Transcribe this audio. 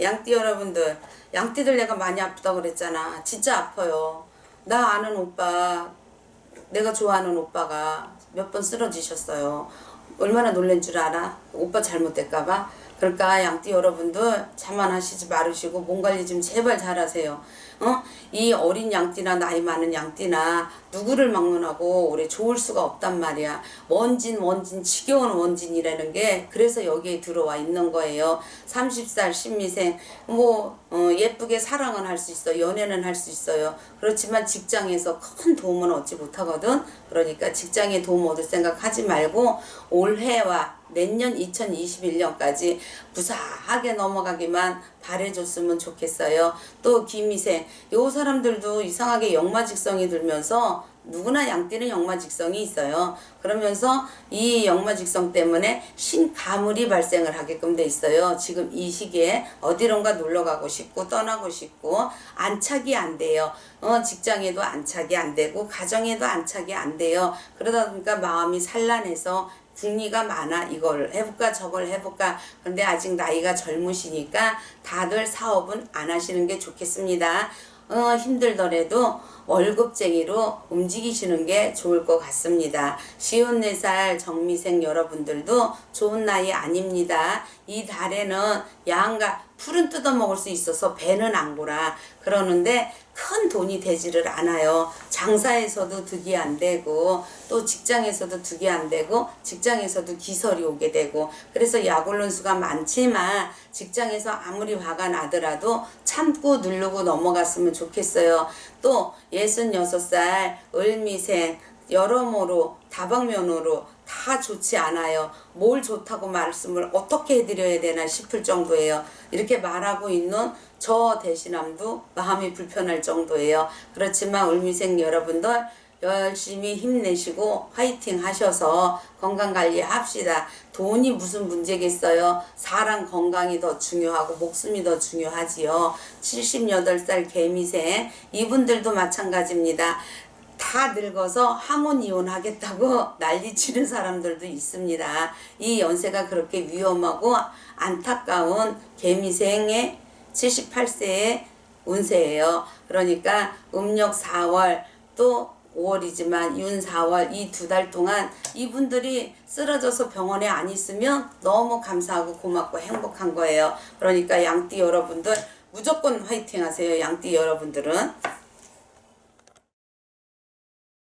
양띠 여러분들, 양띠들 내가 많이 아프다고 그랬잖아. 진짜 아파요. 나 아는 오빠, 내가 좋아하는 오빠가 몇 번 쓰러지셨어요. 얼마나 놀란 줄 알아? 오빠 잘못될까봐? 그러니까 양띠 여러분들 자만하시지 말으시고 몸 관리 좀 제발 잘하세요. 어? 이 어린 양띠나 나이 많은 양띠나 누구를 막론하고 올해 좋을 수가 없단 말이야. 원진 원진 지겨운 원진이라는 게 그래서 여기에 들어와 있는 거예요. 30살 신미생 뭐 어, 예쁘게 사랑은 할 수 있어 연애는 할 수 있어요. 그렇지만 직장에서 큰 도움은 얻지 못하거든. 그러니까 직장에 도움 얻을 생각 하지 말고 올해와 내년 2021년까지 무사하게 넘어가기만 바래줬으면 좋겠어요. 또 김희생, 요 사람들도 이상하게 역마직성이 들면서 누구나 양띠는 역마직성이 있어요. 그러면서 이 역마직성 때문에 신가물이 발생을 하게끔 돼 있어요. 지금 이 시기에 어디론가 놀러 가고 싶고 떠나고 싶고 안착이 안 돼요. 어, 직장에도 안착이 안 되고 가정에도 안착이 안 돼요. 그러다 보니까 마음이 산란해서 궁리가 많아 이걸 해볼까 저걸 해볼까 그런데 아직 나이가 젊으시니까 다들 사업은 안 하시는 게 좋겠습니다. 어, 힘들더라도 월급쟁이로 움직이시는 게 좋을 것 같습니다. 쉬운 4살 정미생 여러분들도 좋은 나이 아닙니다. 이 달에는 양가 풀은 뜯어 먹을 수 있어서 배는 안 고라. 그러는데 큰 돈이 되지를 않아요. 장사에서도 득이 안 되고 또 직장에서도 득이 안 되고 직장에서도 기설이 오게 되고 그래서 약올른 수가 많지만 직장에서 아무리 화가 나더라도 참고 누르고 넘어갔으면 좋겠어요. 또 66살 을미생 여러모로 다방면으로 다 좋지 않아요. 뭘 좋다고 말씀을 어떻게 해드려야 되나 싶을 정도예요. 이렇게 말하고 있는 저 대신함도 마음이 불편할 정도예요. 그렇지만 을미생 여러분들 열심히 힘내시고 화이팅 하셔서 건강 관리 합시다. 돈이 무슨 문제겠어요. 사람 건강이 더 중요하고 목숨이 더 중요하지요. 78살 개미생 이분들도 마찬가지입니다. 다 늙어서 항원 이혼하겠다고 난리 치는 사람들도 있습니다. 이 연세가 그렇게 위험하고 안타까운 개미생의 78세의 운세예요. 그러니까 음력 4월 또 5월이지만 윤 4월 이 두 달 동안 이분들이 쓰러져서 병원에 안 있으면 너무 감사하고 고맙고 행복한 거예요. 그러니까 양띠 여러분들 무조건 화이팅 하세요. 양띠 여러분들은.